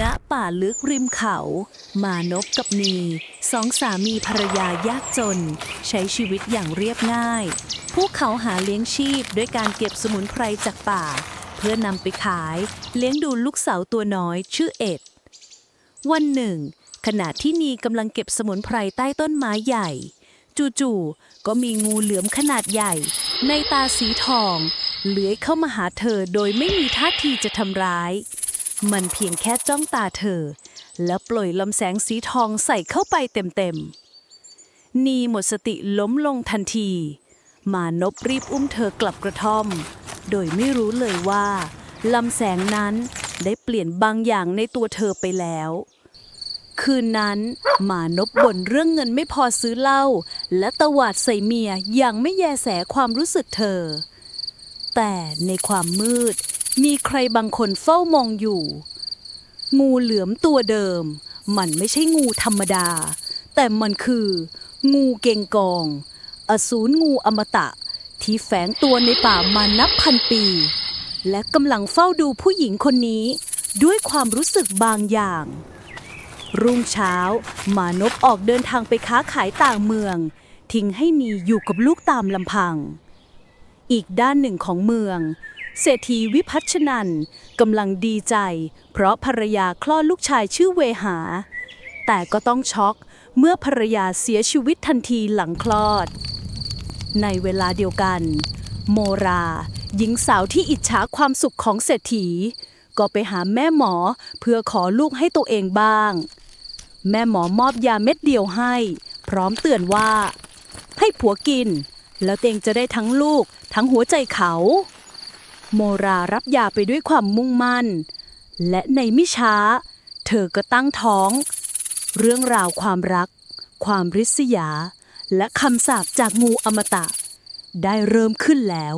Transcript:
ณป่าลึกริมเขา มานพกับนีสองสามีภรรยายากจน ใช้ชีวิตอย่างเรียบง่าย พวกเขาหาเลี้ยงชีพด้วยการเก็บสมุนไพรจากป่า เพื่อนำไปขายเลี้ยงดูลูกสาวตัวน้อยชื่อเอ็ด วันหนึ่ง ขณะที่นีกำลังเก็บสมุนไพรใต้ต้นไม้ใหญ่ จู่ๆก็มีงูเหลือมขนาดใหญ่ ในตาสีทอง เลื้อยเข้ามาหาเธอโดยไม่มีท่าทีจะทำร้าย มันเพียงแค่จ้องตาเธอ แล้วปล่อยลำแสงสีทองใส่เข้าไปเต็มๆ นีหมดสติล้มลงทันที มานพรีบอุ้มเธอกลับกระท่อม โดยไม่รู้เลยว่าลำแสงนั้นได้เปลี่ยนบางอย่างในตัวเธอไปแล้ว คืนนั้นมานพบ่นเรื่องเงินไม่พอซื้อเหล้าและตวาดใส่เมียอย่างไม่แยแสความรู้สึกเธอ แต่ในความมืด มีใครบางคนเฝ้ามองอยู่ งูเหลือมตัวเดิม มันไม่ใช่งูธรรมดา แต่มันคือ งูเกงกอง อสูรงูอมตะ ที่แฝงตัวในป่ามานับพันปี และกำลังเฝ้าดูผู้หญิงคนนี้ ด้วยความรู้สึกบางอย่าง รุ่งเช้ามานพออกเดินทางไปค้าขายต่างเมือง ทิ้งให้นีอยู่กับลูกตามลำพัง อีกด้านหนึ่งของเมือง เศรษฐีวิพัชนันกำลังดีใจ เพราะภรรยาคลอดลูกชายชื่อเวหา แต่ก็ต้องช็อกเมื่อภรรยาเสียชีวิตทันทีหลังคลอด ในเวลาเดียวกัน โมรา หญิงสาวที่อิจฉาความสุขของเศรษฐี ก็ไปหาแม่หมอเพื่อขอลูกให้ตัวเองบ้าง แม่หมอมอบยาเม็ดเดียวให้ พร้อมเตือนว่า ให้ผัวกิน แล้วเตงจะได้ทั้งลูกทั้งหัวใจเขา โมรารับยาไปด้วยความมุ่งมั่น และในไม่ช้า เธอก็ตั้งท้อง เรื่องราวความรัก ความริษยา และคำสาปจากงูอมตะ ได้เริ่มขึ้นแล้ว